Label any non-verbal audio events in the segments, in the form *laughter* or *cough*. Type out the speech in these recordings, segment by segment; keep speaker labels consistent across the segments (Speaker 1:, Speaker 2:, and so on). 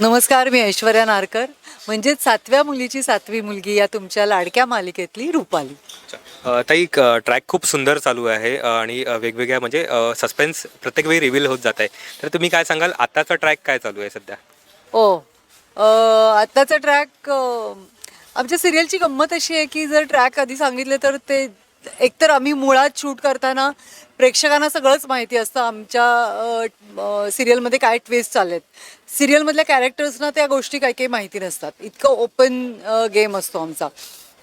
Speaker 1: नमस्कार मी ऐश्वर्या नारकर. म्हणजेच सातव्या मुलीची सातवी मुलगी या तुमच्या लाडक्या मालिकेतली रुपाली.
Speaker 2: अ, ताई ट्रॅक खूप सुंदर चालू आहे अ, आणि अ, वेगवेगळ्या म्हणजे सस्पेन्स प्रत्येक वेळी रिव्हील होत जात आहे. तर तुम्ही काय सांगाल आताचा ट्रॅक काय चालू आहे सध्या?
Speaker 1: ओ अ, आत्ताचा ट्रॅक आमच्या सिरियलची गंमत अशी आहे की जर ट्रॅक आधी सांगितले तर ते एकतर आम्ही मुळात शूट करताना प्रेक्षकांना सगळंच माहिती असतं. आमच्या सिरियलमध्ये काय ट्विस्ट चाललेत. सिरियलमधल्या कॅरेक्टर्सना त्या गोष्टी काही काही माहिती नसतात. इतकं ओपन गेम असतो आमचा.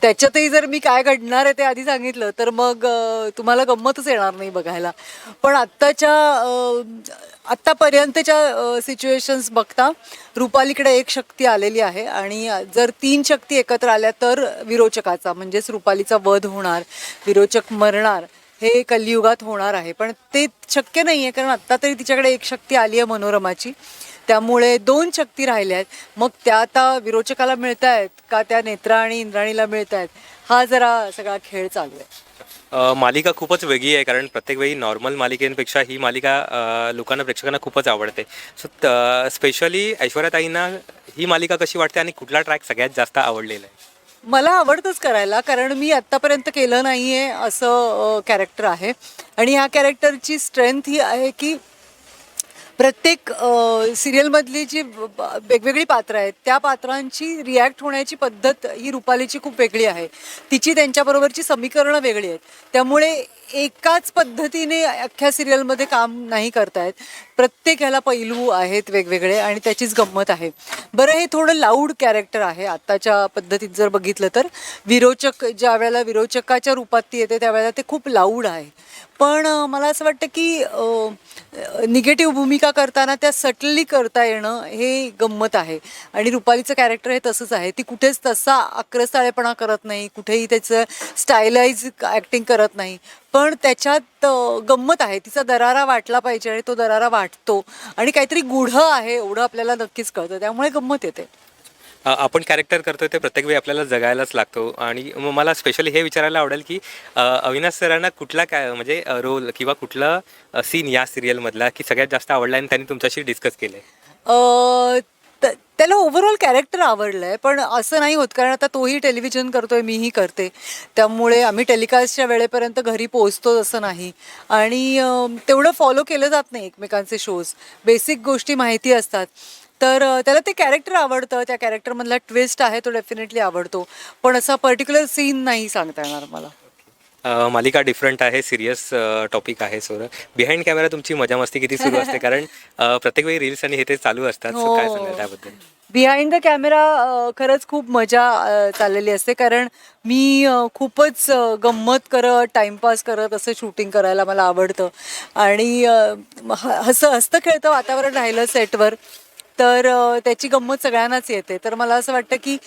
Speaker 1: त्याच्यातही जर मी काय घडणार आहे ते आधी सांगितलं तर मग तुम्हाला गंमतच येणार नाही बघायला. पण आत्ताच्या आत्तापर्यंतच्या सिच्युएशन्स बघता रुपालीकडे एक शक्ती आलेली आहे आणि जर तीन शक्ती एकत्र आल्या तर विरोचकाचा म्हणजेच रुपालीचा वध होणार विरोचक मरणार हे कलियुगात होणार आहे. पण ते शक्य नाही आहे कारण आत्ता तरी तिच्याकडे एक शक्ती आली आहे मनोरमाची. त्यामुळे दोन शक्ती राहिल्या आहेत मग त्या आता विरोचकाला मिळत आहेत का त्या नेत्रा आणि इंद्राणीला मिळत आहेत हा जरा सगळा खेळ चालू आहे.
Speaker 2: अ, मालिका खूपच वेगळी आहे कारण प्रत्येक वेळी नॉर्मल मालिकेंपेक्षा ही मालिका अ, लोकांना प्रेक्षकांना खूपच आवडते. सो स्पेशली ऐश्वर्याताईंना ही मालिका कशी वाटते आणि कुठला ट्रॅक सगळ्यात जास्त आवडलेला आहे?
Speaker 1: मला आवडतंच करायला कारण मी आत्तापर्यंत केलं नाही आहे असं कॅरेक्टर आहे. आणि ह्या कॅरेक्टरची स्ट्रेंथ ही आहे की प्रत्येक सिरियलमधली जी वेगवेगळी पात्रं आहेत त्या पात्रांची रिॲक्ट होण्याची पद्धत ही रुपालीची खूप वेगळी आहे. तिची त्यांच्याबरोबरची समीकरणं वेगळी आहेत. त्यामुळे एकाच पद्धतीने अख्ख्या सिरियलमध्ये काम नाही करतायत. प्रत्येक ह्याला पैलू आहेत वेगवेगळे आणि त्याचीच गंमत आहे. बरं हे थोडं लाऊड कॅरेक्टर आहे. आत्ताच्या पद्धतीत जर बघितलं तर विरोचक ज्या वेळेला विरोचकाच्या रूपात ती येते त्यावेळेला ते खूप लाऊड आहे. पण मला असं वाटतं की निगेटिव्ह भूमिका करताना त्या सटली करता येणं हे गंमत आहे. आणि रुपालीचं कॅरेक्टर हे तसंच आहे. ती कुठेच तसा आक्रस्ताळेपणा करत नाही कुठेही त्याचं स्टायलाइज ॲक्टिंग करत नाही. पण त्याच्यात गंमत आहे. तिचा दरारा वाटला पाहिजे आणि तो दरारा वाटतो. आणि काहीतरी गुढ आहे एवढं आपल्याला नक्कीच कळतं. त्यामुळे गंमत येते.
Speaker 2: आपण कॅरेक्टर करतोय ते प्रत्येक वेळी आपल्याला जगायलाच लागतो. आणि मग मला स्पेशली हे विचारायला आवडेल की अविनाश सरांना कुठला काय म्हणजे रोल किंवा कुठला सीन या सिरियलमधला की सगळ्यात जास्त आवडला आणि त्यांनी तुमच्याशी डिस्कस केलं
Speaker 1: त- त्याला ओव्हरऑल कॅरेक्टर आवडलं आहे पण असं नाही होत कारण आता तोही टेलिव्हिजन करतोय मीही करते. त्यामुळे आम्ही टेलिकास्टच्या वेळेपर्यंत घरी पोहोचतो असं नाही. आणि तेवढं फॉलो केलं जात नाही एकमेकांचे शोज बेसिक गोष्टी माहिती असतात. तर त्याला ते कॅरेक्टर आवडतं. त्या कॅरेक्टरमधला ट्विस्ट आहे तो डेफिनेटली आवडतो. पण असा पर्टिक्युलर सीन नाही सांगता येणार मला.
Speaker 2: अ, मालिका डिफरंट आहे सिरियस टॉपिक आहे सो बिहाइंड कॅमेरा तुमची मजा मस्ती किती सुरू असते? *laughs* कारण अ, प्रत्येक वेळी रील्स आणि हे ते चालू असतात सो काय
Speaker 1: हो.
Speaker 2: त्याबद्दल?
Speaker 1: बिहाइंड द कॅमेरा खरंच खूप मजा अ, चाललेली असते कारण मी अ, खूपच अ, गंमत करत टाइमपास करत असं शूटिंग करायला मला आवडतं. आणि अ, ह- हसं हसतं खेळतं वातावरण राहिलं सेटवर तर त्याची गंमत सगळ्यांनाच येते. तर मला असं वाटतं की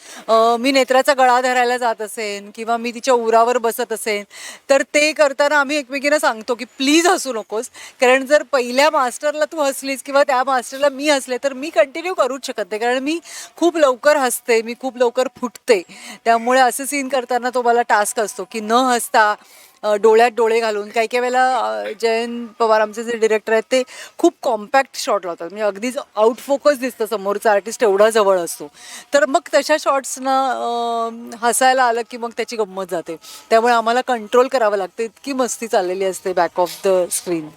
Speaker 1: मी नेत्राचा गळा धरायला जात असेन किंवा मी तिच्या उरावर बसत असेन तर ते करताना आम्ही एकमेकींना सांगतो की प्लीज हसू नकोस. कारण जर पहिल्या मास्टरला तू हसलीस किंवा त्या मास्टरला मी हसले तर मी कंटिन्यू करूच शकत नाही. कारण मी खूप लवकर हसते मी खूप लवकर फुटते. त्यामुळे असं सीन करताना तो मला टास्क असतो की न हसता डोळ्यात डोळे घालून. काही काही वेळेला जयंत पवार आमचे जे डिरेक्टर आहेत ते खूप कॉम्पॅक्ट शॉट लावतात. म्हणजे अगदीच आउट फोकस दिसतं समोरचा आर्टिस्ट एवढा जवळ असतो. तर मग तशा शॉट्सनं हसायला आलं की मग त्याची गंमत जाते. त्यामुळे आम्हाला कंट्रोल करावं लागतं. इतकी मस्ती चाललेली असते बॅक ऑफ द स्क्रीन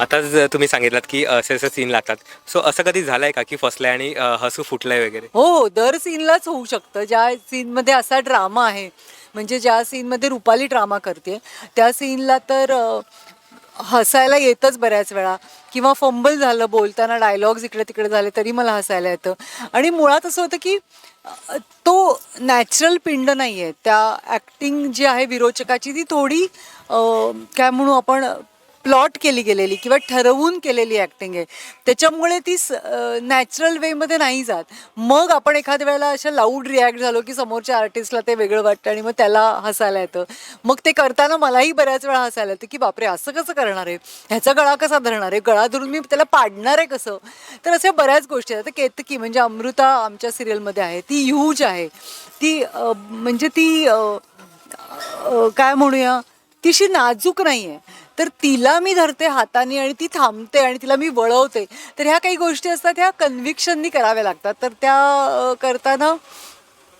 Speaker 2: आता तुम्ही सांगितलात की असे असे सीन लागतात. सो असं कधी झालंय का की फसलंय आणि हसू फुटलंय वगैरे?
Speaker 1: हो हो दर सीनलाच होऊ शकतं. ज्या सीनमध्ये असा ड्रामा आहे म्हणजे ज्या सीनमध्ये रुपाली ड्रामा करते त्या सीनला तर हसायला येतच बऱ्याच वेळा. किंवा फंबल झालं बोलताना डायलॉग्स इकडे तिकडे झाले तरी मला हसायला येतं. आणि मुळात असं होतं की तो नॅचरल पिंड नाही आहे त्या ॲक्टिंग जी आहे विरोचकाची ती थोडी काय म्हणू आपण प्लॉट केली गेलेली किंवा ठरवून केलेली ॲक्टिंग आहे. त्याच्यामुळे ती नॅचरल वेमध्ये नाही जात. मग आपण एखाद्या वेळेला अशा लाऊड रिॲक्ट झालो की समोरच्या आर्टिस्टला ते वेगळं वाटतं आणि मग त्याला हसायला येतं. मग ते करताना मलाही बऱ्याच वेळा हसायला येतं की बापरे असं कसं करणार आहे? ह्याचा गळा कसा धरणार आहे? गळा धरून मी त्याला पाडणार आहे कसं? तर अशा बऱ्याच गोष्टी आहेत. आता केतकी म्हणजे अमृता आमच्या सिरियलमध्ये आहे. ती ह्यूज आहे. ती म्हणजे ती काय म्हणूया? तिशी नाजूक नाही आहे तर तिला मी धरते हाताने आणि ती थांबते आणि तिला मी वळवते. तर ह्या काही गोष्टी असतात ह्या कन्व्हिक्शननी कराव्या लागतात. तर त्या करताना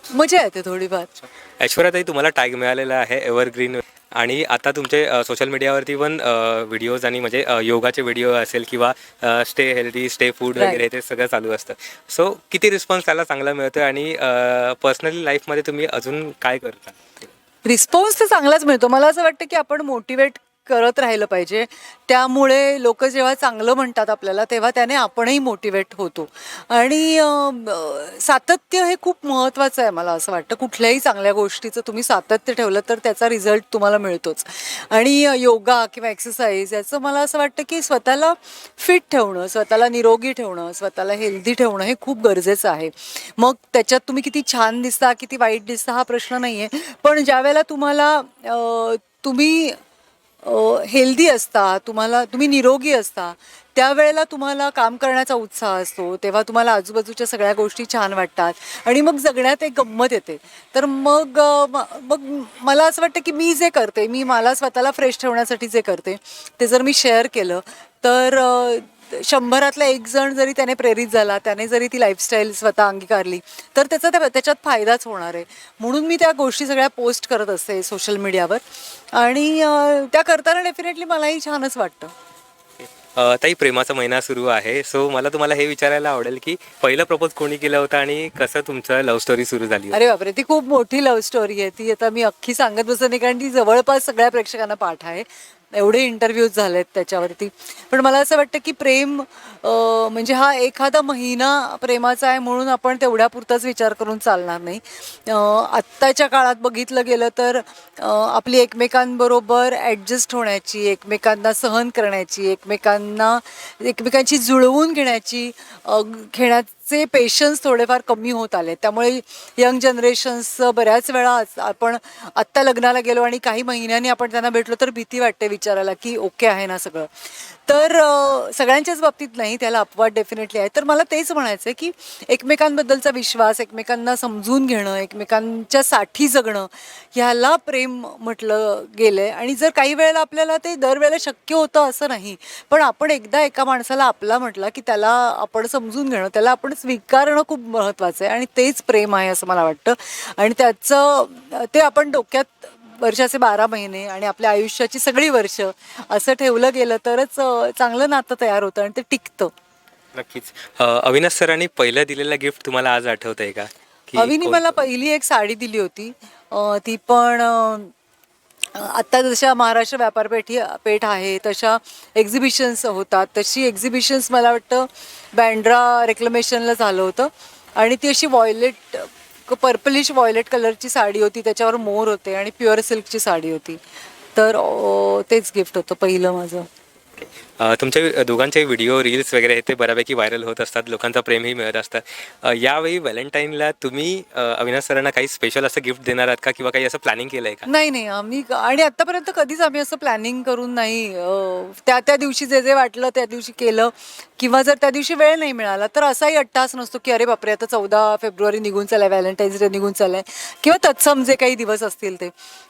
Speaker 1: मजा येते थोडीफार.
Speaker 2: ऐश्वर्याताई तुम्हाला टॅग मिळालेला आहे एव्हरग्रीन आणि आता तुमचे सोशल मीडियावरती पण व्हिडिओज आणि म्हणजे योगाचे व्हिडिओ असेल किंवा स्टे हेल्दी स्टे फूड. वगैरे ते सगळं चालू असतं. सो किती रिस्पॉन्स त्याला चांगला मिळतो आणि पर्सनली लाईफमध्ये तुम्ही अजून काय करता?
Speaker 1: रिस्पॉन्स तर चांगलाच मिळतो. मला असं वाटतं की आपण मोटिवेट करत राहिलं पाहिजे. त्यामुळे लोक जेव्हा चांगलं म्हणतात आपल्याला तेव्हा त्याने आपणही मोटिवेट होतो. आणि सातत्य हे खूप महत्त्वाचं आहे मला असं वाटतं. कुठल्याही चांगल्या गोष्टीचं तुम्ही सातत्य ठेवलं तर त्याचा रिझल्ट तुम्हाला मिळतोच. आणि योगा किंवा एक्सरसाइज याचं मला असं वाटतं की स्वतःला फिट ठेवणं स्वतःला निरोगी ठेवणं स्वतःला हेल्दी ठेवणं हे खूप गरजेचं आहे. मग त्याच्यात तुम्ही किती छान दिसता किती वाईट दिसता हा प्रश्न नाही आहे पण ज्यावेळेला तुम्हाला तुम्ही हेल्दी असता तुम्हाला तुम्ही निरोगी असता त्यावेळेला तुम्हाला काम करण्याचा उत्साह असतो तेव्हा तुम्हाला आजूबाजूच्या सगळ्या गोष्टी छान वाटतात आणि मग जगण्यात एक गंमत येते. तर मग मग मला असं वाटतं की मी जे करते मी मला स्वतःला फ्रेश ठेवण्यासाठी जे करते ते जर मी शेअर केलं तर शंभरातला एक जण जरी त्याने प्रेरित झाला त्याने जरी ती लाईफस्टाईल स्वतः अंगीकारली तर त्याचा त्या- त्याच्यात फायदाच होणार आहे. म्हणून मी त्या गोष्टी सगळ्या पोस्ट करत असते सोशल मीडियावर आणि त्या करताना डेफिनेटली मलाही छानच वाटतं.
Speaker 2: ताई प्रेमाचा महिना सुरू आहे. सो मला तुम्हाला हे विचारायला आवडेल की पहिलं प्रपोज कोणी केलं होतं आणि कसं तुमचं लव्ह स्टोरी सुरू झाली?
Speaker 1: अरे बापरे ती खूप मोठी लव्ह स्टोरी आहे. ती आता मी अख्खी सांगत बसत नाही कारण ती जवळपास सगळ्या प्रेक्षकांना पाठ आहे. एवढे इंटरव्ह्यूज झालेत त्याच्यावरती. पण मला असं वाटतं की प्रेम म्हणजे हा एखादा महिना प्रेमाचा आहे म्हणून आपण तेवढ्यापुरताच विचार करून चालणार नाही. आत्ताच्या काळात बघितलं गेलं तर आपली एकमेकांबरोबर ॲडजस्ट होण्याची एकमेकांना सहन करण्याची एकमेकांना एकमेकांची जुळवून घेण्याची घेण्यात चे पेशन्स थोडेफार कमी होत आले त्यामुळे यंग जनरेशन्सचं बऱ्याच वेळा आपण आत्ता लग्नाला गेलो आणि काही महिन्यांनी आपण त्यांना भेटलो तर भीती वाटते विचारायला की ओके आहे ना सगळं. तर सगळ्यांच्याच बाबतीत नाही त्याला अपवाद डेफिनेटली आहे तर मला तेच म्हणायचं आहे की एकमेकांबद्दलचा विश्वास एकमेकांना समजून घेणं एकमेकांच्या साठी जगणं ह्याला प्रेम म्हटलं गेलं आहे आणि जर काही वेळेला आपल्याला ते दरवेळेला शक्य होतं असं नाही पण आपण एकदा एका माणसाला आपला म्हटला की त्याला आपण समजून घेणं त्याला आपण स्वीकारणं खूप महत्त्वाचं आहे आणि तेच प्रेम आहे असं मला वाटतं. आणि त्याचं ते आपण डोक्यात वर्षाचे बारा महिने आणि आपल्या आयुष्याची सगळी वर्ष असं ठेवलं गेलं तरच चांगलं नातं तयार होतं आणि ते टिकतं.
Speaker 2: नक्कीच. अविनाश सरांनी पहिलं दिलेलं गिफ्ट तुम्हाला आज आठवत आहे का
Speaker 1: अविनी मला पहिली एक साडी दिली होती. ती पण आत्ता जशा महाराष्ट्र व्यापारपेठी पेठ आहे तशा एक्झिबिशन्स होतात. तशी एक्झिबिशन्स मला वाटतं बँड्रा रेक्लमेशनला झालं होतं. आणि ती अशी वॉयलेट पर्पलिश वॉयलेट कलरची साडी होती. त्याच्यावर मोर होते आणि प्युअर सिल्कची साडी होती. तर तेच गिफ्ट होतं पहिलं माझं.
Speaker 2: तुमचे दोघांचे व्हिडिओ रील्स वगैरे हे ते बऱ्यापैकी व्हायरल होत असतात लोकांचा प्रेमही मिळत असतात. यावेळी व्हॅलेंटाईनला तुम्ही अविनाश सरांना काही स्पेशल असं गिफ्ट देणार आहात का किंवा काही असं प्लॅनिंग केलं आहे का?
Speaker 1: नाही नाही आम्ही आणि आतापर्यंत कधीच आम्ही असं प्लॅनिंग करून नाही त्या त्या दिवशी जे जे वाटलं त्या दिवशी केलं. किंवा जर त्या दिवशी वेळ नाही मिळाला तर असाही अट्टास नसतो की अरे बापरे आता चौदा फेब्रुवारी निघून चालाय व्हॅलेंटाईन्स डे निघून चालाय किंवा तत्सम जे काही दिवस असतील ते.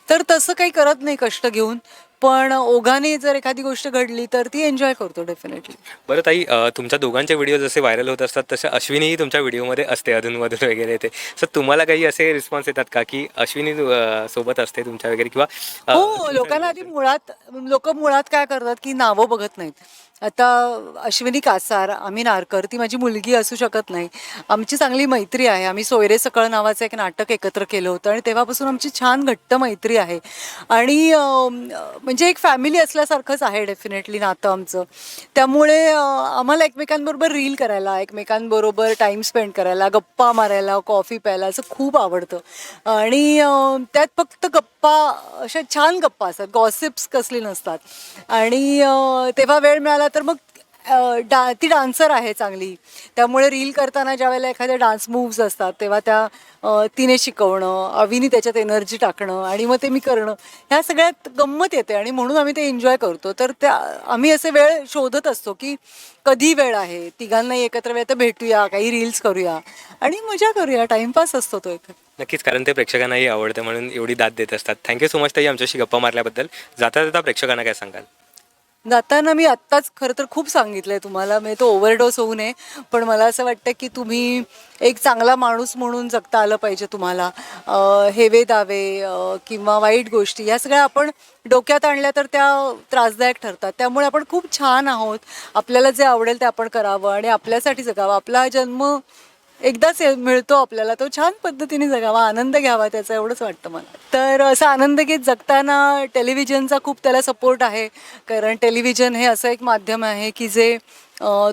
Speaker 1: तर तसं काही करत नाही कष्ट घेऊन. पण ओघाने जर एखादी गोष्ट घडली तर ती एन्जॉय करतो डेफिनेटली
Speaker 2: बरं ताई अ, तुमच्या दोघांचे व्हिडिओ जसे व्हायरल होत असतात तसे अश्विनीही तुमच्या व्हिडिओमध्ये असते अधूनमधून वगैरे ते. सर तुम्हाला काही असे रिस्पॉन्स येतात का की अश्विनी अ, सोबत असते तुमच्या वगैरे किंवा अ,
Speaker 1: हो लोकांना आधी मुळात लोक मुळात काय करतात की नावं बघत नाहीत. आता अश्विनी कासार आम्ही नारकर ती माझी मुलगी असू शकत नाही. आमची चांगली मैत्री आहे. आम्ही सोयरे सकळ नावाचं एक नाटक एकत्र केलं होतं आणि तेव्हापासून आमची छान घट्ट मैत्री आहे. आणि म्हणजे एक फॅमिली असल्यासारखंच आहे डेफिनेटली नातं आमचं. त्यामुळे आम्हाला एकमेकांबरोबर रील करायला एकमेकांबरोबर टाईम स्पेंड करायला गप्पा मारायला कॉफी प्यायला असं खूप आवडतं. आणि त्यात फक्त गप्पा गप्पा अशा छान गप्पा असतात. गॉसिप्स कसली नसतात. आणि तेव्हा वेळ मिळाला तर मग डा ती डान्सर आहे चांगली. त्यामुळे रील करताना ज्या वेळेला एखाद्या डान्स मूव्ज असतात तेव्हा त्या तिने शिकवणं अविनी त्याच्यात एनर्जी टाकणं आणि मग ते मी करणं ह्या सगळ्यात गंमत येते आणि म्हणून आम्ही ते एन्जॉय करतो. तर त्या आम्ही असे वेळ शोधत असतो की कधी वेळ आहे? तिघांनाही एकत्र वेळ तर भेटूया काही रील्स करूया. आणि मजा करूया. टाइमपास असतो तो एक.
Speaker 2: नक्कीच कारण ते प्रेक्षकांनाही आवडतं म्हणून एवढी दाद देत असतात. थँक्यू सो मच ताई आमच्याशी गप्पा मारल्याबद्दल. जाता जाता प्रेक्षकांना काय सांगाल?
Speaker 1: जाताना मी आत्ताच खरं तर खूप सांगितलं आहे तुम्हाला. म्हणजे तो ओव्हरडोस होऊ नये. पण मला असं वाटतं की तुम्ही एक चांगला माणूस म्हणून जगता आलं पाहिजे तुम्हाला. हेवे दावे किंवा वाईट गोष्टी ह्या सगळ्या आपण डोक्यात आणल्या तर त्या त्रासदायक ठरतात. त्यामुळे आपण खूप छान आहोत. आपल्याला जे आवडेल ते आपण करावं आणि आपल्यासाठी जगावं. आपला जन्म एकदाच मिळतो आपल्याला. तो छान पद्धतीने जगावा आनंद घ्यावा त्याचा एवढंच वाटतं मला. तर असा आनंद घेत जगताना टेलिव्हिजनचा खूप त्याला सपोर्ट आहे. कारण टेलिव्हिजन हे असं एक माध्यम आहे की जे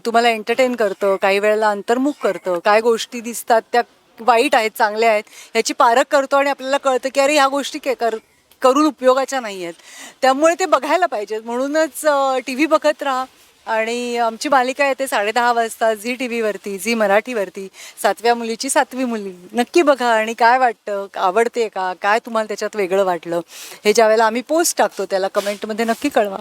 Speaker 1: तुम्हाला एंटरटेन करतं काही वेळेला अंतर्मुख करतं. काय गोष्टी दिसतात त्या वाईट आहेत चांगल्या आहेत ह्याची पारख करतो आणि आपल्याला कळतं की अरे ह्या गोष्टी के कर करून उपयोगाच्या नाही आहेत त्यामुळे ते बघायला पाहिजेत. म्हणूनच टी व्ही बघत राहा. आणि आमची मालिका येते साडेदहा वाजता झी टी व्हीवरती झी मराठीवरती सातव्या मुलीची सातवी मुली नक्की बघा आणि काय वाटतं आवडते का काय तुम्हाला त्याच्यात वेगळं वाटलं हे ज्यावेळेला आम्ही पोस्ट टाकतो त्याला कमेंटमध्ये नक्की कळवा.